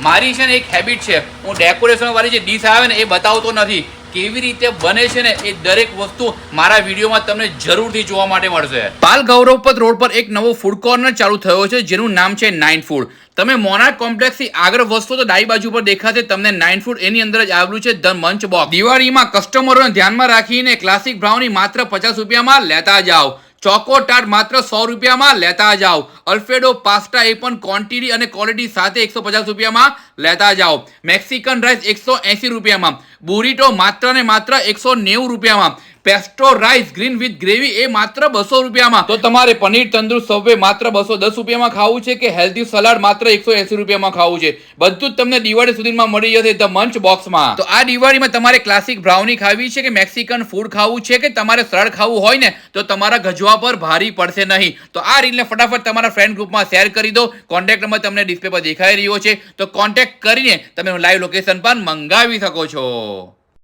મારી છે ને એક હેબિટ છે. હું ડેકોરેશન વાળી જે ડીશ આવે ને એ બતાવતો નથી. કેવી રીતે બને છે ને એ દરેક વસ્તુ મારા વિડીયોમાં તમને જરૂરથી જોવા માટે મળશે. પાલ ગૌરવપત રોડ પર એક નવો ફૂડ કોર્નર ચાલુ થયો છે, જેનું નામ છે નાઇન ફૂડ તમે મોનાર્ક કોમ્પ્લેક્સથી આગળ વસ્તુ તો ડાઈ બાજુ પર દેખાશે તમને નાઇન ફૂડ એની અંદર જ આવેલું છે ધ મંચ બોક્સ દિવાળીમાં કસ્ટમરોને ધ્યાનમાં રાખીને ક્લાસિક બ્રાઉની માત્ર પચાસ રૂપિયામાં લેતા જાઓ. ચોકો ટાટ માત્ર સો રૂપિયામાં લેતા જાઓ. અલ્ફેડો પાસ્તા એ પણ ક્વોન્ટિટી અને ક્વોલિટી સાથે એકસો પચાસ રૂપિયામાં લેતા જાઓ. મેક્સિકન રાઈસ એકસો એંસી રૂપિયામાં. બુરીટો માત્ર ને માત્ર એકસો નેવું રૂપિયામાં. Pesto rice green with gravy એ માત્ર બસો રૂપિયામાં. તો તમારે પનીર તંદુર સવે માત્ર બસો દસ રૂપિયામાં ખાવું છે કે હેલ્ધી સલાડ માત્ર એકસો એસી રૂપિયામાં ખાવું છે? બધું જ તમને દિવાળી સુધીમાં મળી જશે ધ મંચ બોક્સમાં તો આ દિવાળીમાં તમારે ક્લાસિક બ્રાઉની ખાવી છે કે મેક્સિકન ફૂડ ખાવું છે કે તમારે સરળ ખાવું હોય ને, તો તમારા ગજવા પર ભારી પડશે નહીં. તો આ રીલને ફટાફટ તમારા ફ્રેન્ડ ગ્રુપમાં શેર કરી દો. કોન્ટેક્ટ નંબર તમને ડિસ્પ્લે પર દેખાઈ રહ્યો છે. તો કોન્ટેક્ટ કરીને તમે લાઈવ લોકેશન પર મંગાવી શકો છો.